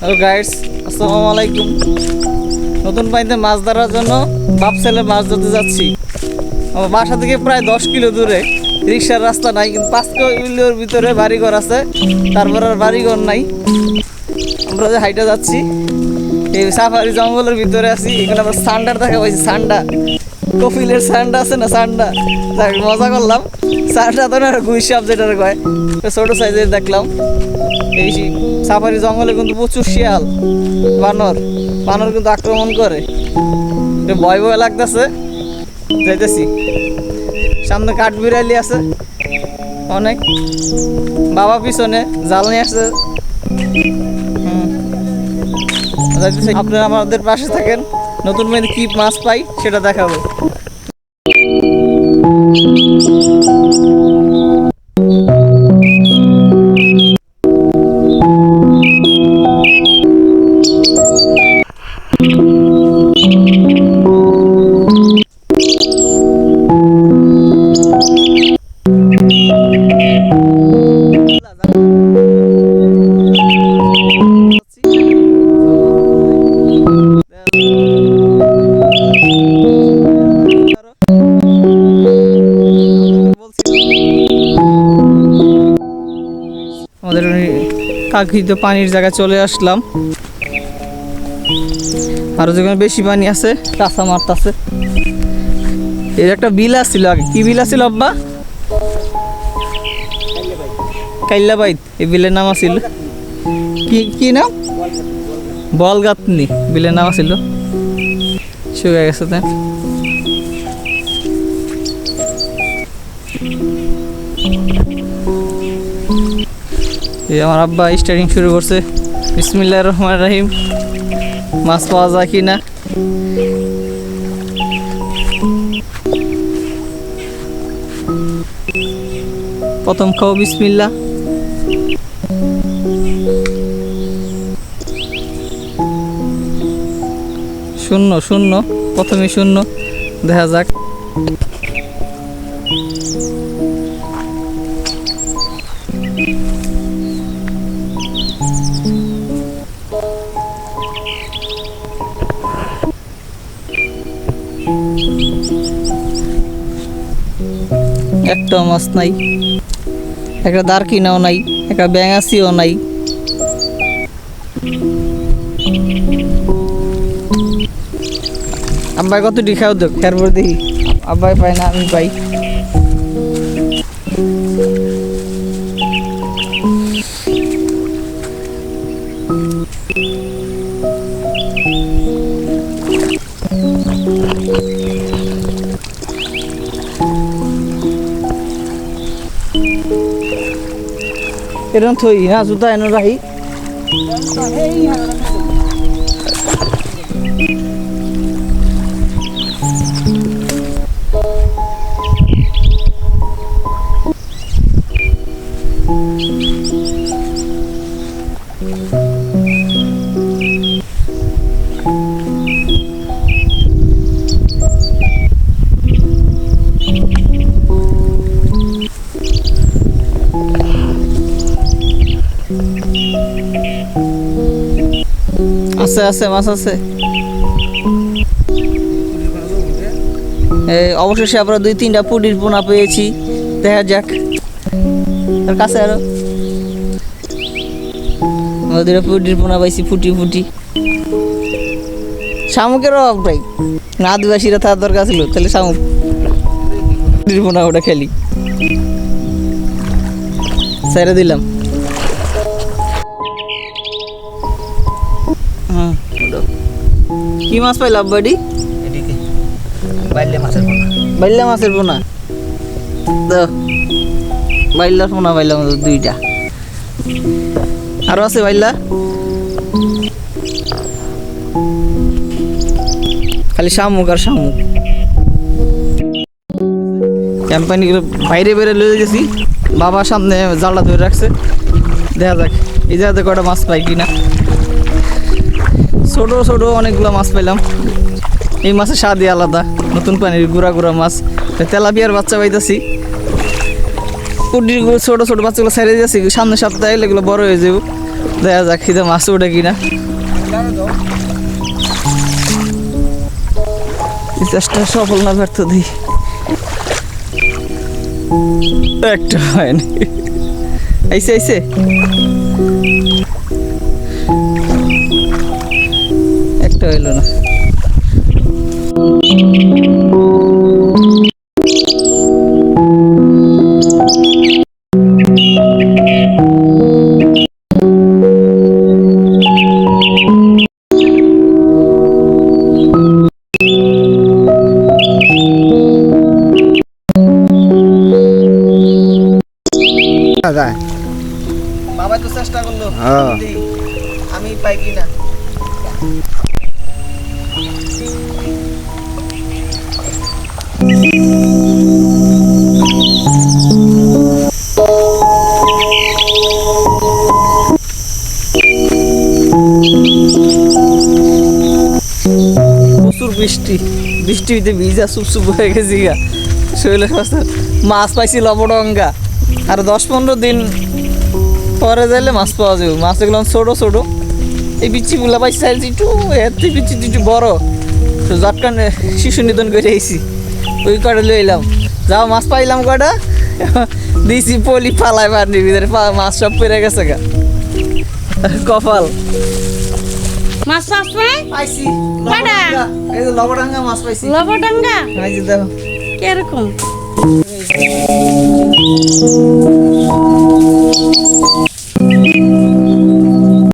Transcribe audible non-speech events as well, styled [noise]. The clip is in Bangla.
হ্যালো গাইডস আসসালামু আলাইকুম নতুন পানিতে মাছ ধরার জন্য বাপ ছেলে মাছ ধরতে যাচ্ছি। আমার বাসা থেকে প্রায় দশ কিলো দূরে। রিক্সার রাস্তা নাই, কিন্তু পাঁচ কিলোর ভিতরে বাড়িঘর আছে। তারপর আর বাড়িঘর নাই। আমরা যে হাইটা যাচ্ছি, এই সাফারি জঙ্গলের ভিতরে আছি। এখানে আবার সান্ডার দেখা পাইছি, সান্ডা। কপিলের সান্ডা আছে না সান্ডা? যাক মজা করলাম। সান্ডা তো না, গুই সাপ যেটা কয়। ছোট সাইজের দেখলাম। এই সাফারি জঙ্গলে কিন্তু প্রচুর শিয়াল, বানর। বানর কিন্তু আক্রমণ করে। ভয় ভয় লাগতেছে। যাইতেছি। সামনে কাঠ বিড়ালি আছে। অনেক। বাবা পিছনে জাল নিয়ে আসছে। আপনারা আমাদের পাশে থাকেন। নতুন মেয়েদের কি মাছ পাই সেটা দেখাবো। আমাদের কাঙ্ক্ষিত পানির জায়গায় চলে আসলাম। আরও যেখানে বেশি পানি আছে, কাঁচা মারতাছে এর একটা বিল আসছিল আগে। কি বিল আসছিল আব্বা? কাইল্লাবাইত। এই বিলের নাম আছিল। কি কি নাম? বলগাতনি। বিলের নাম আছিল। শুকিয়ে গেছে তাই এই আমার আব্বা স্টার্টিং শুরু করছে। বিসমিল্লাহ রহমান রাহিম। মাছ পাওয়া যায় কি না প্রথম খাও বিসমিল্লা শূন্য শূন্য। প্রথমে শূন্য। দেখা যাক। একটা মাছ নাই, একটা দারকিনাও নাই, একটা ব্যাঙাসিও নাই। আব্বাই কত খাও দেখ, এরপর দেখি। আব্বাই পাই না, আমি পাই। এরকম থই না জুতা এনে রাখি। আছে আছে, মাছ আছে। এই, অবশেষে আমরা দুই, তিনটা পুডির পোনা পেয়েছি। দেখা যাক। তার কাছে আরও। আমরা পুডির পোনা পাইছি, ফুটি ফুটি। শামুকের অভাব নাই না আদিবাসীরা তার দরকার ছিল, তাহলে শামুক। পুডির পোনা ওটা খেলি। ছেড়ে দিলাম। কি মাছ পাইলাম বাড়ি? এদিকে। বাইলে মাছের পোনা। বাইল্লা মাছের পোনা? তো বাইল্লার পোনা পাইলাম দুইটা। আরও আছে বাইল্লা খালি শামুক আর শামুক। ক্যাম্পানিগুলো বাইরে বেরে লয়ে গেছি বাবা সামনে জালটা ধরে রাখছে। দেখা যাক এই জায়গাতে কটা মাছ পাই কিনা। ছোট ছোট অনেকগুলো মাছ পেলাম এই মাছের স্বাদই আলাদা, নতুন পানির গুড়া গুড়া মাছ। তেলাপিয়ার বাচ্চা পাইতেছি। পুটির ছোট ছোট বাচ্চাগুলো ছেড়ে দিয়েছি, সামনে সপ্তাহে এগুলো বড় হয়ে যাবে। দেখা যাক, খিদে মাছ ওঠে কিনা। চেষ্টা সফল না ব্যর্থ দিই? একটা হয়নি। আইসে আইসে। হইল না। যায়? বাবা তো চেষ্টা করল। হ্যাঁ। আমি পাই কিনা? প্রচুর বৃষ্টি। বৃষ্টি হইতে ভিজা সুপ সুপ হয়ে গেছি গা। শরীরের মাছ পাইছি লবডঙ্গা। আর দশ পনেরো দিন পরে যাইলে মাছ পাওয়া যাবে। মাছ এগুলো ছোটো ছোটো। এই বিচিগুলো পাইছি চাইছি একটু থেকে বিচি একটু বড়। তো জটকান শিশু নিধন করে আইছি। ওই কটা লই এলাম যাও মাছ পাইলাম কটা [laughs] দিছি পলি ফালাই পানির ভিতরে পা- মাছ সব পেরে গেছে গা। কপাল। মাছ পাই পাইছি। কয়টা? এই যে লবডাঙ্গা মাছ পাইছি। লবডাঙ্গা এই যে দেখো। কীরকম?